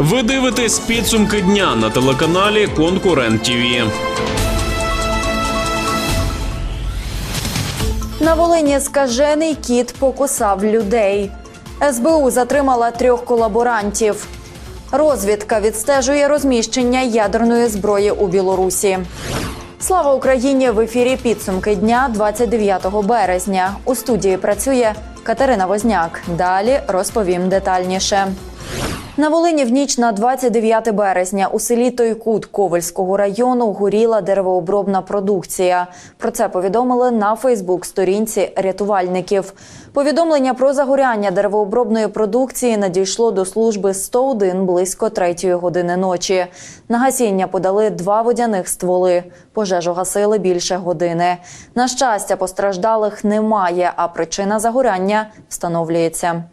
Ви дивитесь підсумки дня на телеканалі Конкурент ТІВІ. На Волині скажений кіт покусав людей. СБУ затримала трьох колаборантів. Розвідка відстежує розміщення ядерної зброї у Білорусі. Слава Україні! В ефірі підсумки дня 29 березня. У студії працює Катерина Возняк. Далі розповім детальніше. На Волині в ніч на 29 березня у селі Тойкут Ковельського району горіла деревообробна продукція. Про це повідомили на Фейсбук-сторінці рятувальників. Повідомлення про загоряння деревообробної продукції надійшло до служби 101 близько 3 години ночі. На гасіння подали два водяних стволи. Пожежу гасили більше години. На щастя, постраждалих немає, а причина загоряння встановлюється.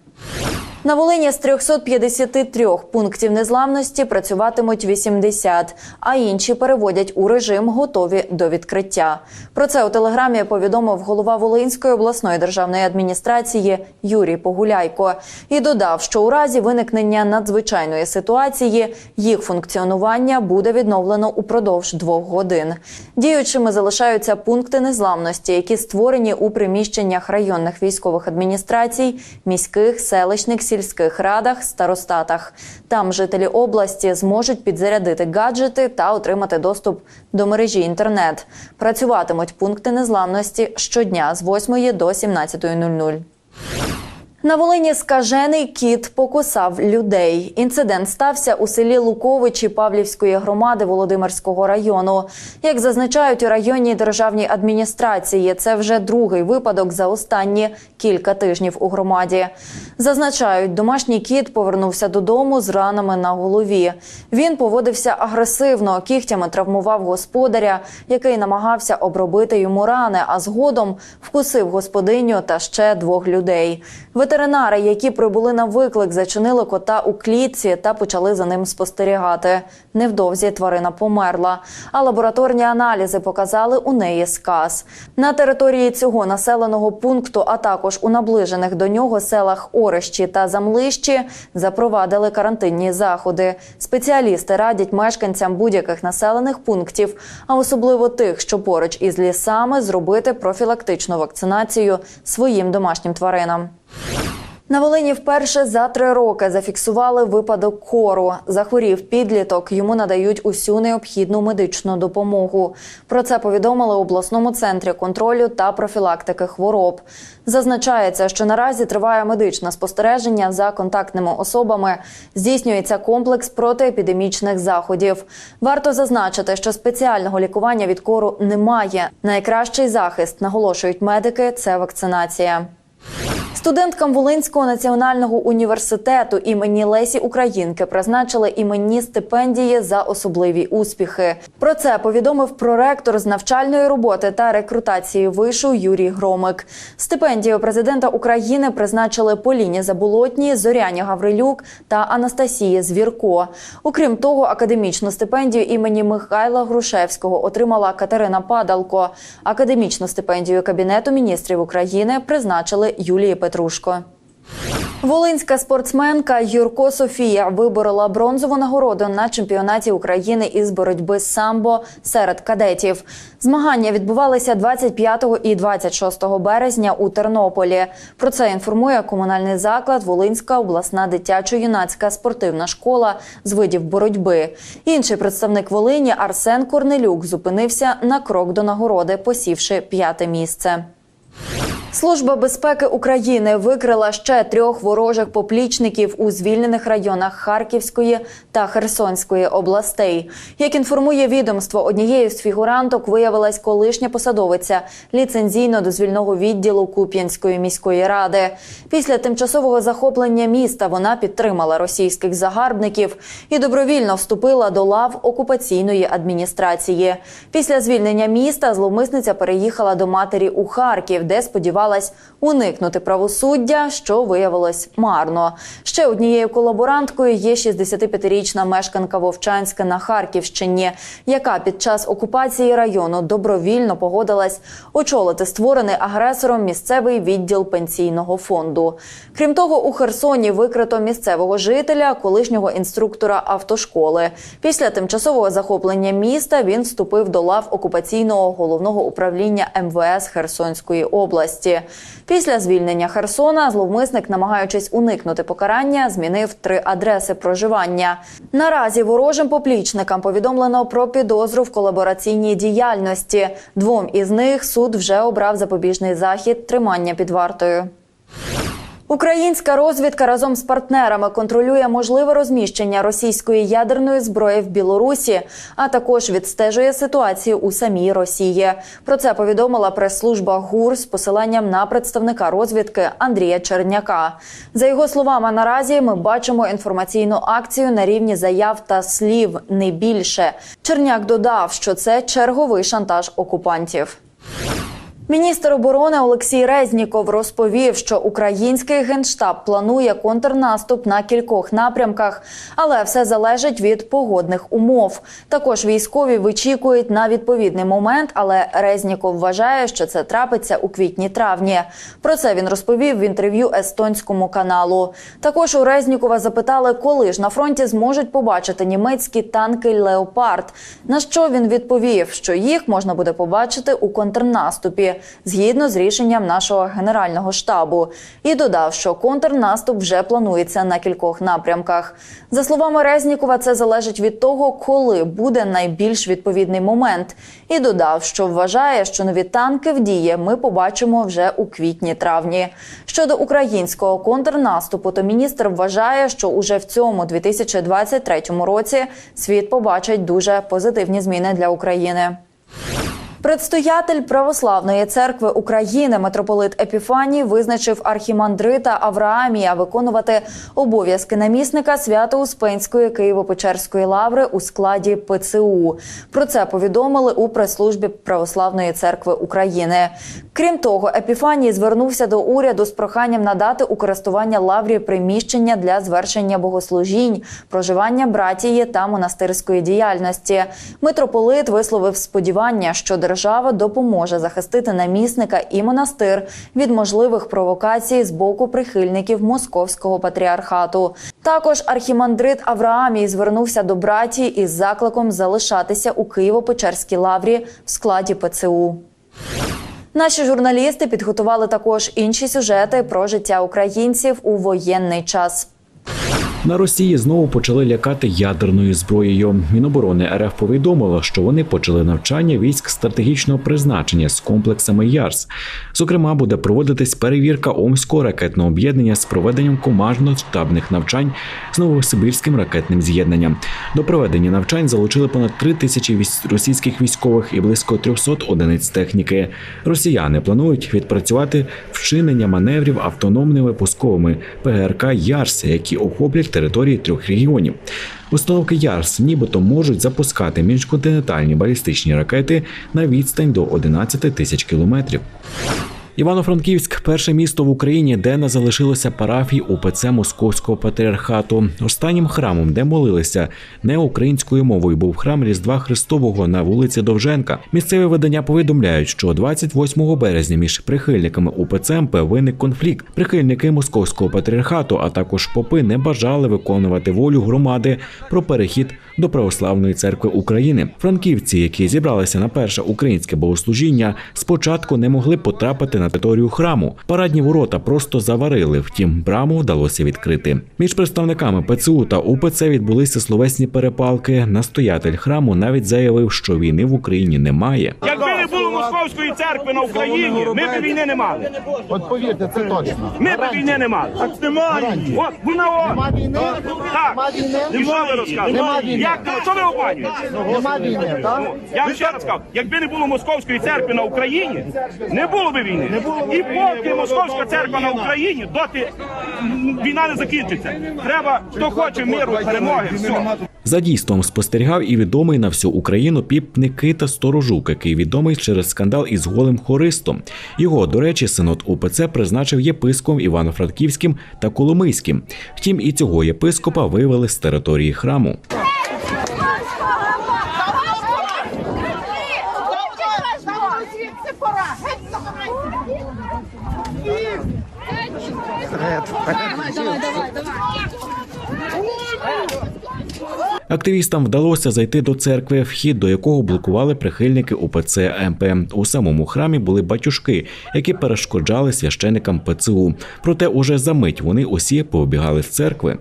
На Волині з 353 пунктів незламності працюватимуть 80, а інші переводять у режим готові до відкриття. Про це у телеграмі повідомив голова Волинської обласної державної адміністрації Юрій Погуляйко і додав, що у разі виникнення надзвичайної ситуації їх функціонування буде відновлено упродовж двох годин. Діючими залишаються пункти незламності, які створені у приміщеннях районних військових адміністрацій, міських, селищних, сільських радах, старостатах. Там жителі області зможуть підзарядити гаджети та отримати доступ до мережі інтернет. Працюватимуть пункти незламності щодня з 8 до 17.00. На Волині скажений кіт покусав людей. Інцидент стався у селі Луковичі Павлівської громади Володимирського району. Як зазначають у районній державній адміністрації, це вже другий випадок за останні кілька тижнів у громаді. Зазначають, домашній кіт повернувся додому з ранами на голові. Він поводився агресивно, кігтями травмував господаря, який намагався обробити йому рани, а згодом вкусив господиню та ще двох людей. Ветеринари, які прибули на виклик, зачинили кота у клітці та почали за ним спостерігати. Невдовзі тварина померла, а лабораторні аналізи показали у неї сказ. На території цього населеного пункту, а також у наближених до нього селах Орещі та Замлищі, запровадили карантинні заходи. Спеціалісти радять мешканцям будь-яких населених пунктів, а особливо тих, що поруч із лісами, зробити профілактичну вакцинацію своїм домашнім тваринам. На Волині вперше за три роки зафіксували випадок кору. Захворів підліток. Йому надають усю необхідну медичну допомогу. Про це повідомили у обласному центрі контролю та профілактики хвороб. Зазначається, що наразі триває медичне спостереження за контактними особами. Здійснюється комплекс протиепідемічних заходів. Варто зазначити, що спеціального лікування від кору немає. Найкращий захист наголошують медики це вакцинація. Студенткам Волинського національного університету імені Лесі Українки призначили іменні стипендії за особливі успіхи. Про це повідомив проректор з навчальної роботи та рекрутації вишу Юрій Громик. Стипендію президента України призначили Поліні Заболотній, Зоряні Гаврилюк та Анастасії Звірко. Окрім того, академічну стипендію імені Михайла Грушевського отримала Катерина Падалко. Академічну стипендію Кабінету міністрів України призначили Юлії Петрушко. Волинська спортсменка Юрко Софія виборола бронзову нагороду на чемпіонаті України із боротьби з самбо серед кадетів. Змагання відбувалися 25 і 26 березня у Тернополі. Про це інформує комунальний заклад Волинська обласна дитячо-юнацька спортивна школа з видів боротьби. Інший представник Волині Арсен Корнелюк зупинився на крок до нагороди, посівши п'яте місце. Служба безпеки України викрила ще трьох ворожих поплічників у звільнених районах Харківської та Херсонської областей. Як інформує відомство, однією з фігуранток виявилась колишня посадовиця ліцензійно-дозвільного відділу Куп'янської міської ради. Після тимчасового захоплення міста вона підтримала російських загарбників і добровільно вступила до лав окупаційної адміністрації. Після звільнення міста зловмисниця переїхала до матері у Харків, де сподівалась уникнути правосуддя, що виявилось марно. Ще однією колаборанткою є 65-річна мешканка Вовчанська на Харківщині, яка під час окупації району добровільно погодилась очолити створений агресором місцевий відділ пенсійного фонду. Крім того, у Херсоні викрито місцевого жителя, колишнього інструктора автошколи. Після тимчасового захоплення міста він вступив до лав окупаційного головного управління МВС Херсонської області. Після звільнення Херсона зловмисник, намагаючись уникнути покарання, змінив три адреси проживання. Наразі ворожим поплічникам повідомлено про підозру в колабораційній діяльності. Двом із них суд вже обрав запобіжний захід тримання під вартою. Українська розвідка разом з партнерами контролює можливе розміщення російської ядерної зброї в Білорусі, а також відстежує ситуацію у самій Росії. Про це повідомила прес-служба ГУР з посиланням на представника розвідки Андрія Черняка. За його словами, наразі ми бачимо інформаційну акцію на рівні заяв та слів не більше. Черняк додав, що це черговий шантаж окупантів. Міністр оборони Олексій Резніков розповів, що український генштаб планує контрнаступ на кількох напрямках, але все залежить від погодних умов. Також військові вичікують на відповідний момент, але Резніков вважає, що це трапиться у квітні-травні. Про це він розповів в інтерв'ю естонському каналу. Також у Резнікова запитали, коли ж на фронті зможуть побачити німецькі танки Леопард. На що він відповів, що їх можна буде побачити у контрнаступі згідно з рішенням нашого генерального штабу, і додав, що контрнаступ вже планується на кількох напрямках. За словами Резнікова, це залежить від того, коли буде найбільш відповідний момент. І додав, що вважає, що нові танки в дії ми побачимо вже у квітні-травні. Щодо українського контрнаступу, то міністр вважає, що уже в цьому 2023 році світ побачить дуже позитивні зміни для України. Предстоятель Православної церкви України митрополит Епіфаній визначив архімандрита Авраамія виконувати обов'язки намісника Свято-Успенської Києво-Печерської лаври у складі ПЦУ. Про це повідомили у прес-службі Православної церкви України. Крім того, Епіфаній звернувся до уряду з проханням надати у користування лаврі приміщення для звершення богослужінь, проживання братії та монастирської діяльності. Митрополит висловив сподівання, що держава допоможе захистити намісника і монастир від можливих провокацій з боку прихильників московського патріархату. Також архімандрит Авраамій звернувся до братії із закликом залишатися у Києво-Печерській лаврі в складі ПЦУ. Наші журналісти підготували також інші сюжети про життя українців у воєнний час. На Росії знову почали лякати ядерною зброєю. Міноборони РФ повідомило, що вони почали навчання військ стратегічного призначення з комплексами ЯРС. Зокрема, буде проводитись перевірка Омського ракетного об'єднання з проведенням командно-штабних навчань з новосибірським ракетним з'єднанням. До проведення навчань залучили понад 3 тисячі російських військових і близько 300 одиниць техніки. Росіяни планують відпрацювати вчинення маневрів автономними пусковими ПГРК ЯРС, які охоплять території трьох регіонів. Установки ЯРС нібито можуть запускати міжконтинентальні балістичні ракети на відстань до 11 тисяч кілометрів. Івано-Франківськ перше місто в Україні, де не залишилося парафій УПЦ Московського патріархату. Останнім храмом, де молилися не українською мовою, був храм Різдва Христового на вулиці Довженка. Місцеві видання повідомляють, що 28 березня між прихильниками УПЦ МП виник конфлікт. Прихильники московського патріархату, а також попи, не бажали виконувати волю громади про перехід до православної церкви України. Франківці, які зібралися на перше українське богослужіння, спочатку не могли потрапити на територію храму. Парадні ворота просто заварили. Втім, браму вдалося відкрити. Між представниками ПЦУ та УПЦ відбулися словесні перепалки. Настоятель храму навіть заявив, що війни в Україні немає. Якби не було московської церкви на Україні, ми б війни не мали. От повірте, це точно. Ми б війни не мали. Так немає. От вона Нема війни? Так. Нема війни? Нема війни. Як ви? Що ви обманюєте? Нема війни, так? Я вам ще раз кажу, якби не було московської церкви на Україні, не було б війни. І поки московська церква на Україні, доти війна не закінчиться. Треба, хто хоче миру, перемоги, все. За дійством спостерігав і відомий на всю Україну піп Никита Сторожук, який відомий через скандал із голим хористом. Його, до речі, синод УПЦ призначив єпископом Івано-Франківським та Коломийським. Втім, і цього єпископа вивели з території храму. Активістам вдалося зайти до церкви, вхід до якого блокували прихильники УПЦ МП. У самому храмі були батюшки, які перешкоджали священикам ПЦУ. Проте уже за мить вони усі пообігали з церкви.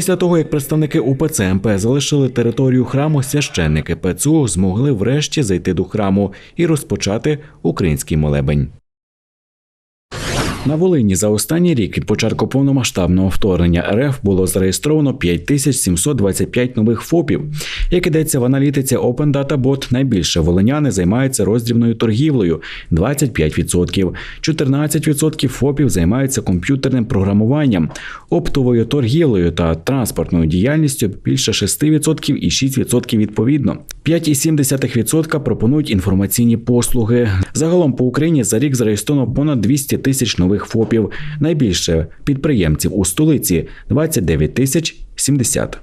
Після того, як представники УПЦ МП залишили територію храму, священники ПЦУ змогли врешті зайти до храму і розпочати український молебень. На Волині за останній рік від початку повномасштабного вторгнення РФ було зареєстровано 5725 нових ФОПів. Як ідеться в аналітиці Open Data Bot, найбільше волиняни займаються роздрібною торгівлею 25%, 14% ФОПів займаються комп'ютерним програмуванням, оптовою торгівлею та транспортною діяльністю більше 6% і 6% відповідно. 5,7% пропонують інформаційні послуги. Загалом по Україні за рік зареєстровано понад 200 тисяч нових ФОПів. Найбільше підприємців у столиці 29 тисяч 70.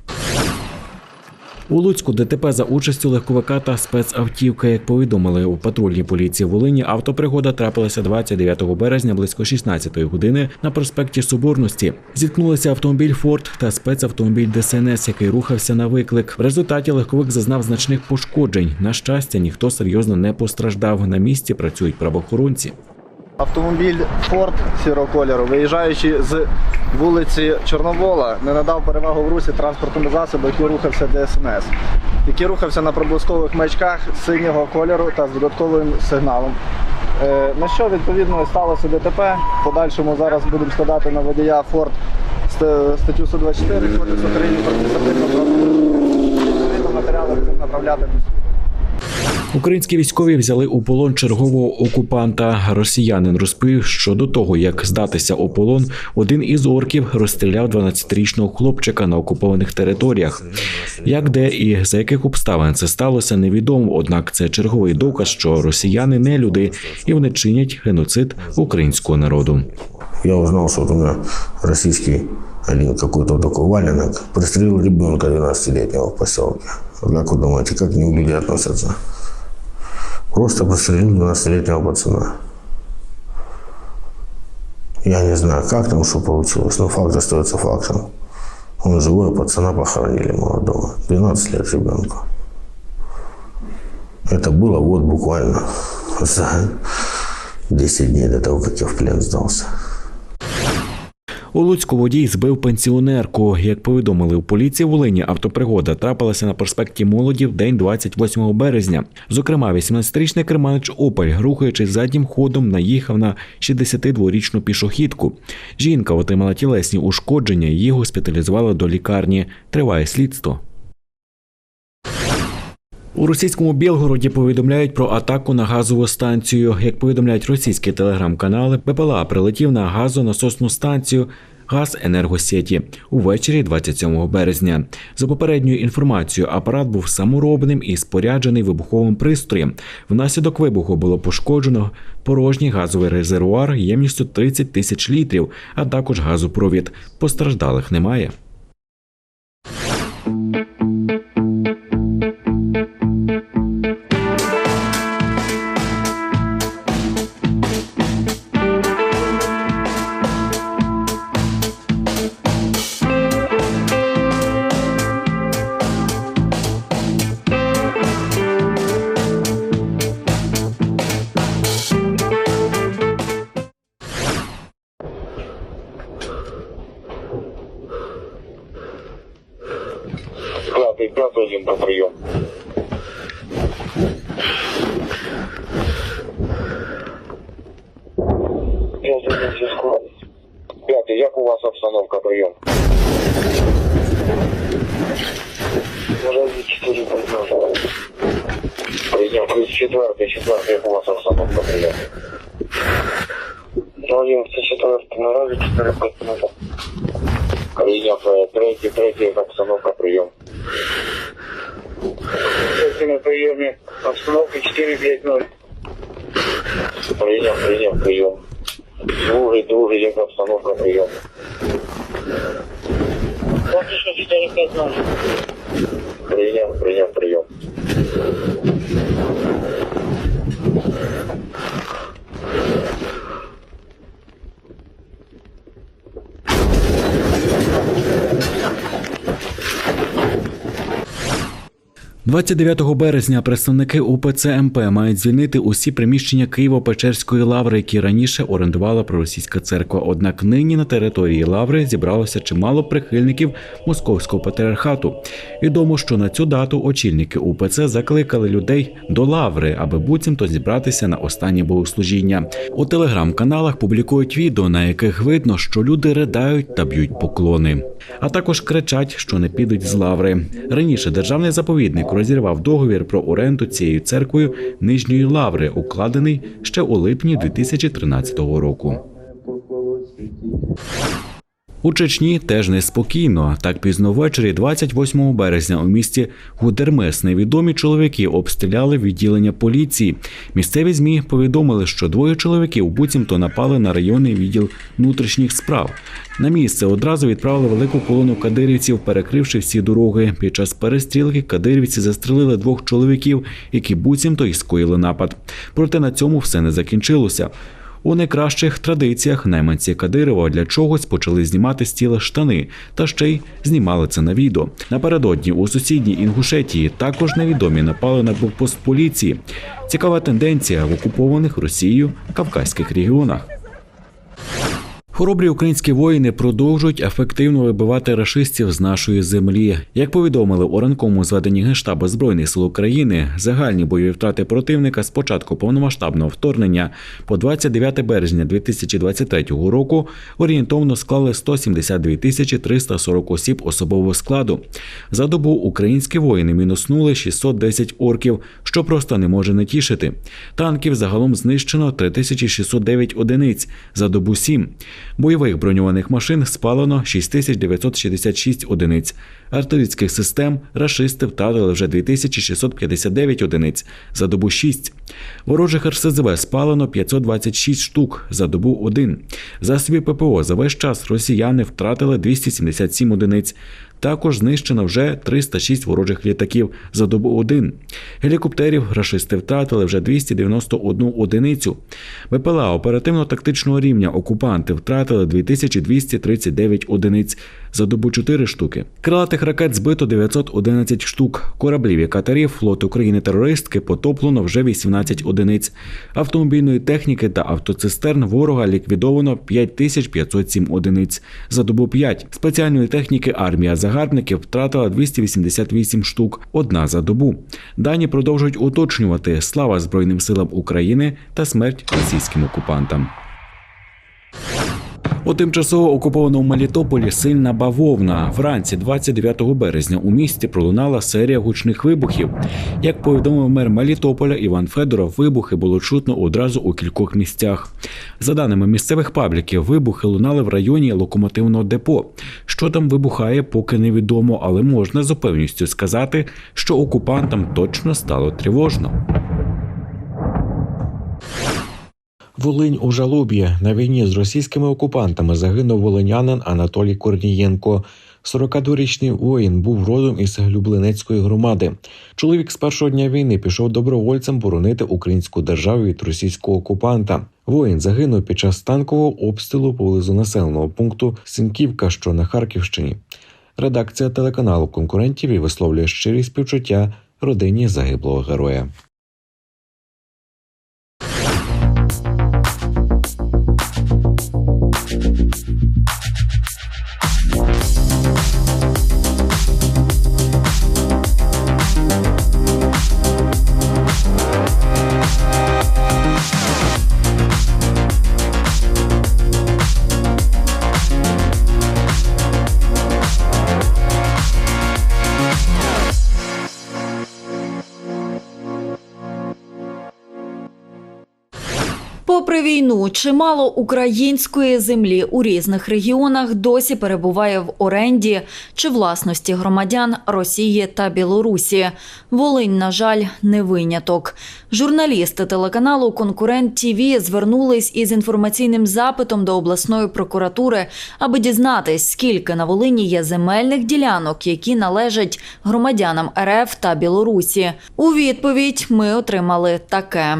У Луцьку ДТП за участю легковика та спецавтівки. Як повідомили у патрульній поліції Волині, автопригода трапилася 29 березня близько 16 години на проспекті Соборності. Зіткнулися автомобіль Форд та спецавтомобіль ДСНС, який рухався на виклик. В результаті легковик зазнав значних пошкоджень. На щастя, ніхто серйозно не постраждав. На місці працюють правоохоронці. Автомобіль Ford сірого кольору, виїжджаючи з вулиці Чорновола, не надав перевагу в русі транспортному засобу, який рухався ДСНС, який рухався на проблискових маячках синього кольору та з додатковим сигналом. Е, На що відповідно сталося ДТП. Подальшому зараз будемо складати на водія Ford ст- статтю 124 Кодексу України про адміністративне правопорушення. Матеріали будемо направляти до суду. Українські військові взяли у полон чергового окупанта. Росіянин розповів, що до того, як здатися у полон, один із орків розстріляв 12-річного хлопчика на окупованих територіях. Як де і за яких обставин це сталося, невідомо. Однак це черговий доказ, що росіяни не люди і вони чинять геноцид українського народу. Я что вот у меня российский один какой-то такой валенок пристрелил ребенка 12-летнего в поселке. Вы думаете, как к люди относятся? Просто пристрелил 12-летнего пацана. Я не знаю, как там что получилось, но факт остается фактом. Он живой, пацана похоронили молодого. 12 лет ребенку. Это было вот буквально за 10 дней до того, как я в плен сдался. У Луцьку водій збив пенсіонерку. Як повідомили у поліції в Волині, автопригода трапилася на проспекті Молоді в день 28 березня. Зокрема, 18-річний керманич Опель, рухаючись заднім ходом, наїхав на 62-річну пішохідку. Жінка отримала тілесні ушкодження, її госпіталізували до лікарні. Триває слідство. У російському Білгороді повідомляють про атаку на газову станцію. Як повідомляють російські телеграм-канали, БПЛА прилетів на газонасосну станцію. Газ енергосеті увечері 27 березня. За попередньою інформацією, апарат був саморобним і споряджений вибуховим пристроєм. Внаслідок вибуху було пошкоджено порожній газовий резервуар ємністю 30 тисяч літрів, а також газопровід. Постраждалих немає. На приеме. Обстановка 4-5-0. Прием, прием, прием. Другий, другий, як обстановка прием. Що 4-5-0. Прием, прием, прием. – 29 березня представники УПЦ МП мають звільнити усі приміщення Києво-Печерської лаври, які раніше орендувала проросійська церква. Однак нині на території лаври зібралося чимало прихильників московського патріархату. Відомо, що на цю дату очільники УПЦ закликали людей до лаври, аби буцімто зібратися на останнє богослужіння. У телеграм-каналах публікують відео, на яких видно, що люди ридають та б'ють поклони, а також кричать, що не підуть з лаври. Раніше державний заповідник розірвав договір про оренду цією церквою нижньої лаври, укладений ще у липні 2013 року. У Чечні теж неспокійно. Так пізно ввечері, 28 березня, у місті Гудермес невідомі чоловіки обстріляли відділення поліції. Місцеві змі повідомили, що двоє чоловіків буцімто напали на районний відділ внутрішніх справ. На місце одразу відправили велику колону кадирівців, перекривши всі дороги. Під час перестрілки кадирівці застрелили двох чоловіків, які буцімто й скоїли напад. Проте на цьому все не закінчилося. У найкращих традиціях найманці Кадирова для чогось почали знімати з тіла штани та ще й знімали це на відео. Напередодні у сусідній Інгушетії також невідомі напали на блокпост поліції. Цікава тенденція в окупованих Росією кавказьких регіонах. Хоробрі українські воїни продовжують ефективно вибивати рашистів з нашої землі. Як повідомили у ранковому зведенні Генштабу Збройних сил України, загальні бойові втрати противника з початку повномасштабного вторгнення по 29 березня 2023 року орієнтовно склали 172 тисячі 340 осіб особового складу. За добу українські воїни мінуснули 610 орків, що просто не може не тішити. Танків загалом знищено 3609 одиниць за добу 7. Бойових броньованих машин спалено 6966 одиниць. Артилерійських систем рашисти втратили вже 2659 одиниць за добу 6. Ворожих РСЗВ спалено 526 штук за добу 1. Засобів ППО за весь час росіяни втратили 277 одиниць. Також знищено вже 306 ворожих літаків за добу 1. Гелікоптерів рашисти втратили вже 291 одиницю. БПЛА оперативно-тактичного рівня окупанти втратили 2239 одиниць за добу 4 штуки. Крилатих ракет збито 911 штук. Кораблів і катерів флот України терористки потоплено вже 18 одиниць. Автомобільної техніки та автоцистерн ворога ліквідовано 5507 одиниць за добу 5. Спеціальної техніки армія загарбників втратила 288 штук, одна за добу. Дані продовжують уточнювати слава Збройним силам України та смерть російським окупантам. У тимчасово окупованому Мелітополі сильна бавовна. Вранці 29 березня у місті пролунала серія гучних вибухів. Як повідомив мер Мелітополя Іван Федоров, вибухи було чутно одразу у кількох місцях. За даними місцевих пабліків, вибухи лунали в районі локомотивного депо. Що там вибухає, поки невідомо, але можна з упевністю сказати, що окупантам точно стало тривожно. Волинь у жалобі на війні з російськими окупантами загинув волинянин Анатолій Корнієнко. 42-річний воїн був родом із Люблинецької громади. Чоловік з першого дня війни пішов добровольцем боронити українську державу від російського окупанта. Воїн загинув під час танкового обстрілу поблизу населеного пункту Синківка, що на Харківщині. Редакція телеканалу конкурентів і висловлює щирі співчуття родині загиблого героя. Війну чимало української землі у різних регіонах досі перебуває в оренді чи власності громадян Росії та Білорусі. Волинь, на жаль, не виняток. Журналісти телеканалу Конкурент ТІВІ звернулись із інформаційним запитом до обласної прокуратури, аби дізнатись, скільки на Волині є земельних ділянок, які належать громадянам РФ та Білорусі. У відповідь ми отримали таке.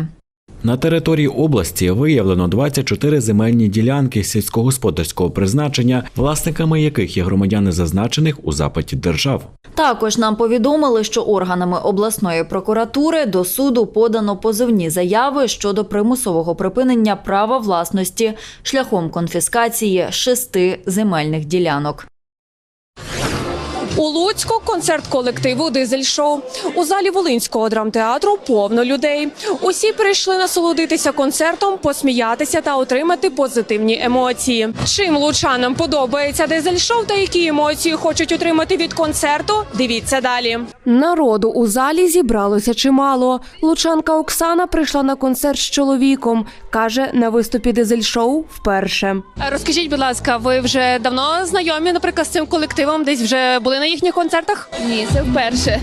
На території області виявлено 24 земельні ділянки сільськогосподарського призначення, власниками яких є громадяни зазначених у запиті держав. Також нам повідомили, що органами обласної прокуратури до суду подано позовні заяви щодо примусового припинення права власності шляхом конфіскації шести земельних ділянок. У Луцьку концерт колективу Дизель Шоу. У залі Волинського драмтеатру повно людей. Усі прийшли насолодитися концертом, посміятися та отримати позитивні емоції. Чим лучанам подобається дизель шоу та які емоції хочуть отримати від концерту? Дивіться далі. Народу у залі зібралося чимало. Лучанка Оксана прийшла на концерт з чоловіком. каже, на виступі дизель шоу вперше. Розкажіть, будь ласка, ви вже давно знайомі, наприклад, з цим колективом? Десь вже були на їхніх концертах? Ні, це вперше.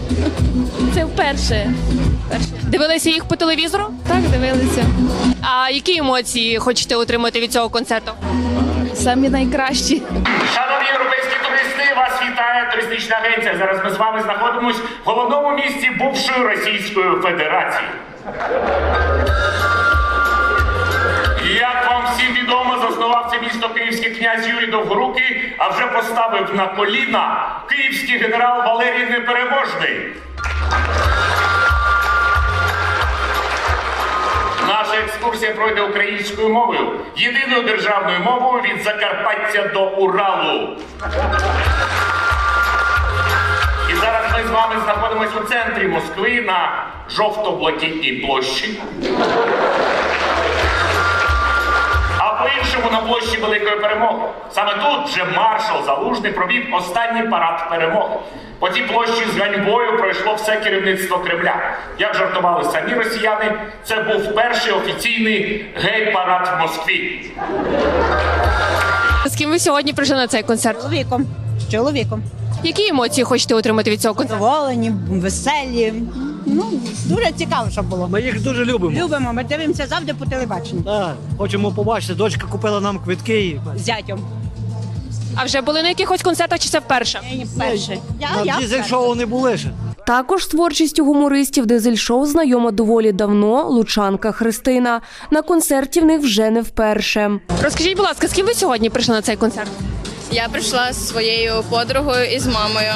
Це вперше. Перше. Дивилися їх по телевізору? Так, дивилися. А які емоції хочете отримати від цього концерту? Самі найкращі. Шановні європейські туристи, вас вітає туристична агенція. Зараз ми з вами знаходимось в головному місті бувшої Російської Федерації. Всім відомо, заснував це місто київський князь Юрій Довгорукий, а вже поставив на коліна київський генерал Валерій Непереможний. Наша екскурсія пройде українською мовою, єдиною державною мовою від Закарпаття до Уралу. І зараз ми з вами знаходимося у центрі Москви на жовто-блакитній площі. А по-іншому на площі Великої Перемоги. Саме тут вже маршал Залужний провів останній парад перемоги. По цій площі з ганьбою пройшло все керівництво Кремля. Як жартували самі росіяни, це був перший офіційний гей-парад в Москві. З ким ви сьогодні прийшли на цей концерт? чоловіком. З чоловіком. Які емоції хочете отримати від цього концерту? Задоволені, веселі. Ну, дуже цікаво, щоб було. Ми їх дуже любимо. Любимо, ми дивимося завжди по телебаченню. Так, хочемо побачити. Дочка купила нам квитки. і З зятем. А вже були на якихось концертах чи це вперше? Я перше. Я, На я дізель вперше. шоу не були ще. Також з творчістю гумористів Дизель Шоу знайома доволі давно лучанка Христина. На концерті в них вже не вперше. Розкажіть, будь ласка, з ким ви сьогодні прийшли на цей концерт? Я прийшла зі своєю подругою і з мамою.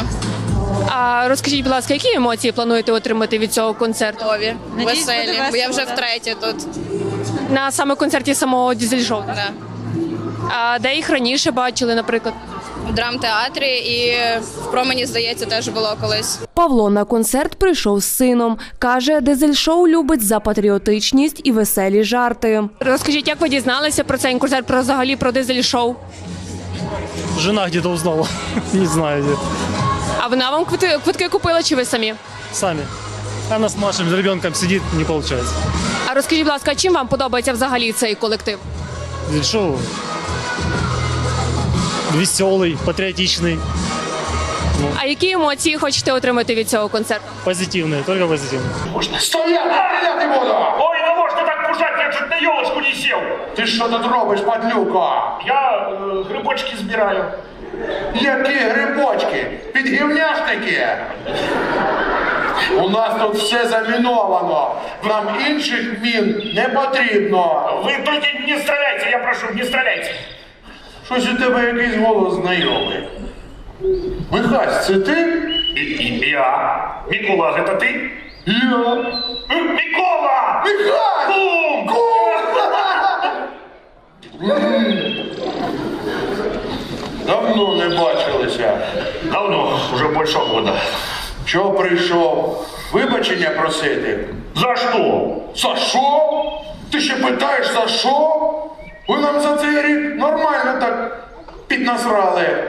А розкажіть, будь ласка, які емоції плануєте отримати від цього концерту? Готові, Надіюсь, буде веселі. Бо я весело, вже да. втретє тут. На саме концерті самого Дизель Шоу? так? Да. А де їх раніше бачили, наприклад? В драмтеатрі і в промені, здається, теж було колись. Павло на концерт прийшов з сином. Каже, дизель шоу любить за патріотичність і веселі жарти. Розкажіть, як ви дізналися про цей концерт, про взагалі про дизель шоу? Жена где-то узнала. Не знаю где. А вона вам квитки, квитки купила чи ви самі? Сами. Она с Машей, с ребенком сидит, не получается. А розкажіть, будь ласка, чим вам подобається взагалі цей колектив? Дизель шоу. Веселый, патриотичный, А які емоції хочете отримати від цього концерту? позитивный, только позитивный. Стоять! Я не буду! Ой, не можна так пужати, я чуть на йолочку не сів. Ти що тут робиш, падлюка? Я е, грибочки збираю. Які грибочки? Підгівняшники? У нас тут все заміновано. Нам інших мін не потрібно. Ви тільки не стріляйте, я прошу, не стріляйте. Щось у тебе якийсь голос знайомий. Михась, це ти? І, і, я. Микола, це ти? Я. Микола! Михась! Кум! Давно не бачилися. Давно, года. Чого прийшов? Вибачення просити? За що? За що? Ти ще питаєш за що? Ви нам за цей рік нормально так піднасрали.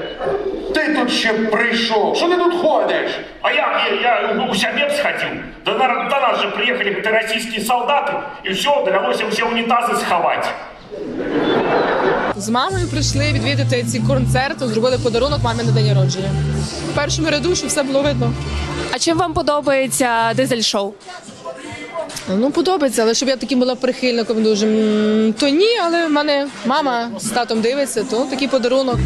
Ти тут ще прийшов. Що ти тут ходиш? А як я, я у Сябеб сходив? До, на- до нас же приїхали какие-то російські солдати, і все, довелося всі унітази сховати. З мамою прийшли відвідати ці концерти, зробили подарунок мамі на день народження. В першому ряду, що все було видно. А чим вам подобається дизель-шоу? Ну, подобається, але щоб я таким була прихильником дуже, то ні, але в мене мама з татом дивиться, то такий подарунок.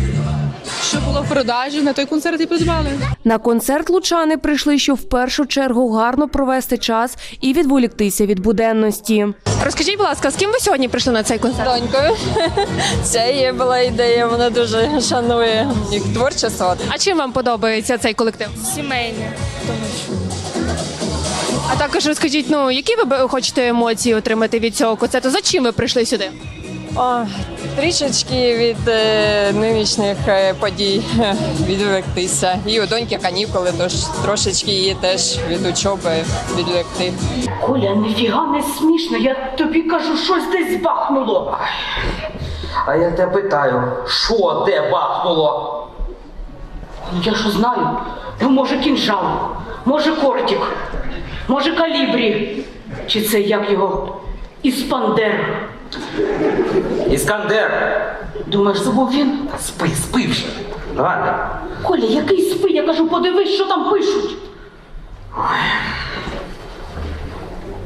Що було в продажі, на той концерт і придбали. На концерт лучани прийшли, щоб в першу чергу гарно провести час і відволіктися від буденності. Розкажіть, будь ласка, з ким ви сьогодні прийшли на цей концерт? донькою. Це її була ідея. Вона дуже шанує їх творчество. А чим вам подобається цей колектив? Сімейне. А також розкажіть, ну які ви хочете емоції отримати від цього концерту? За чим ви прийшли сюди? О, трішечки від е, нинішніх е, подій е, відволіктися. І у доньки канікули, тож трошечки її теж від учоби відвлекти. Коля, ніфіга не смішно, я тобі кажу, щось десь бахнуло. А я тебе питаю, що де бахнуло? Ну я що знаю? Ну, може кінжал, може кортик, може калібрі. Чи це як його? Іспандер. Іскандер. Думаєш, забув він? Спи, спи вже. Ладно. Коля, який спи? Я кажу, подивись, що там пишуть.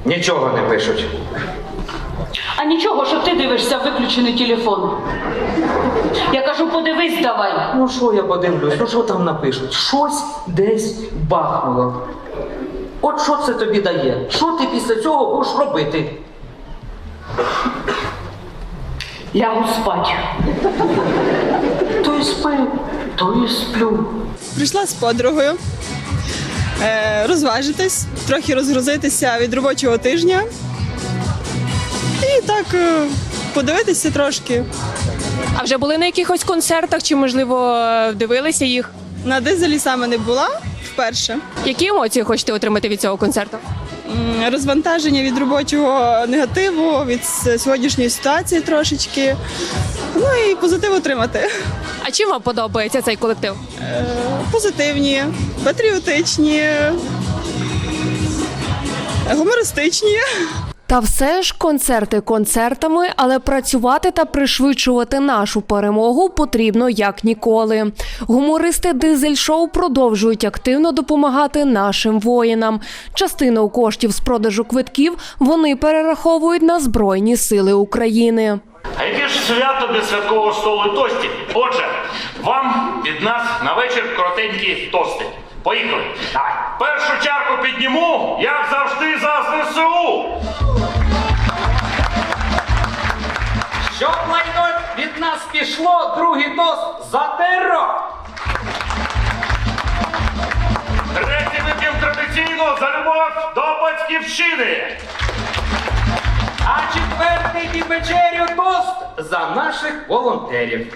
Нічого не пишуть. А нічого, що ти дивишся в виключений телефон. Я кажу, подивись давай. Ну що я подивлюсь, ну що там напишуть? Щось десь бахнуло. От що це тобі дає? Що ти після цього будеш робити? Лягу спать. То й спи, то й сплю. Прийшла з подругою е, розважитись, трохи розгрузитися від робочого тижня. І так е, подивитися трошки. А вже були на якихось концертах, чи можливо дивилися їх? На дизелі саме не була вперше. Які емоції хочете отримати від цього концерту? Розвантаження від робочого негативу, від сьогоднішньої ситуації трошечки. Ну і позитив отримати. А чим вам подобається цей колектив? Е, Позитивні, патріотичні, гумористичні. Та все ж концерти концертами, але працювати та пришвидшувати нашу перемогу потрібно як ніколи. Гумористи Дизель Шоу продовжують активно допомагати нашим воїнам. Частину коштів з продажу квитків вони перераховують на Збройні Сили України. А яке ж свято без святкового столу і тостів? Отже, вам від нас на вечір коротенькі тости. Поїхали. Давай. Першу чарку підніму, як завжди, за ЗСУ. Щоб лайно від нас пішло, другий тост за терор! Третій вип'ємо традиційно за любов до батьківщини. А четвертий під вечерю тост за наших волонтерів.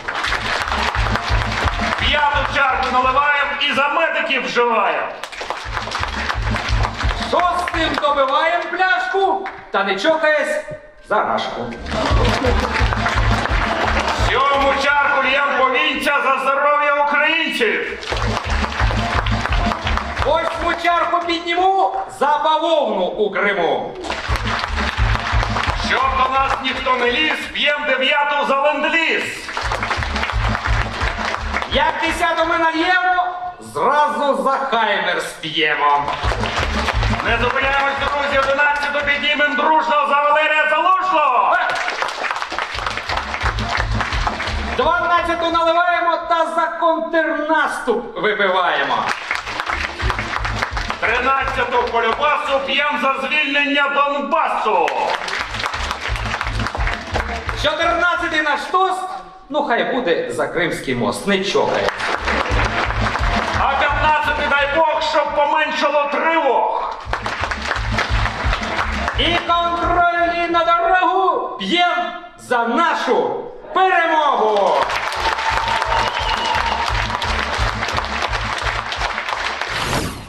П'яту чарку наливаємо і за медиків вживаємо. Шостим добиваємо пляшку та не чокаясь за рашку. Сьому чарку л'єм повінця за здоров'я українців. Восьму чарку підніму за бавовну у Криму. Щоб до нас ніхто не ліз, п'єм дев'яту за ленд-ліз. Як десяту ми нальємо, зразу за хаймер сп'ємо. Не зупиняємось, друзі, одинадцяту піднімем дружно за Валерія Залужного. Дванадцяту наливаємо та за контрнаступ випиваємо. Тринадцяту полюбасу п'єм за звільнення Донбасу. Чотирнадцятий наш тост, ну хай буде за Кримський мост, не чокає. А п'ятнадцятий дай Бог, щоб поменшало тривог. І контрольні на дорогу п'єм за нашу перемогу!